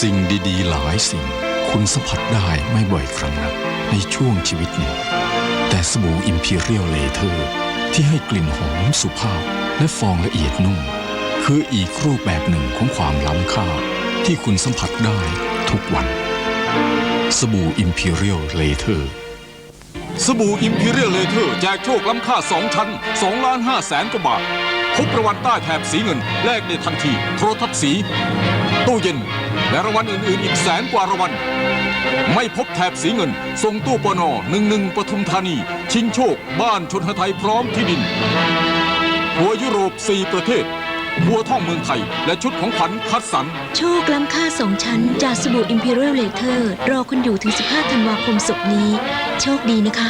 สิ่งดีๆ หลายสิ่ง คุณสัมผัสได้ไม่บ่อยครั้งนักในช่วงชีวิตหนึ่ง แต่สบู่อิมพีเรียลเลเทอร์ที่ให้กลิ่นหอมสุภาพ และฟองละเอียดนุ่ม คืออีกรูปแบบหนึ่งของความล้ำค่า ที่คุณสัมผัสได้ทุกวัน สบู่อิมพีเรียลเลเทอร์สบู่อิมพีเรียลเลเทอร์แจกโชคล้ำค่า 2 ชั้น2ล้าน5แสนกว่าบาท พบรางวัลใต้แถบสีเงิน แลกได้ทันที โทรทัศน์สี ตู้เย็น และรางวัลอื่น ๆ อีกแสนกว่ารางวัลไม่พบแถบสีเงิน ส่งตู้ปน11ปทุมธานี ชิงโชค บ้านชนหไทยพร้อมที่ดินทัวยุโรป 4 ประเทศทัวท่องเมืองไทย และชุดของขวัญคัดสรรโชคล้ำค่าสองชั้น จากสบู่ Imperial Later รอคุณอยู่ถึง 15 ธันวาคมศุกนี้ โชคดีนะคะ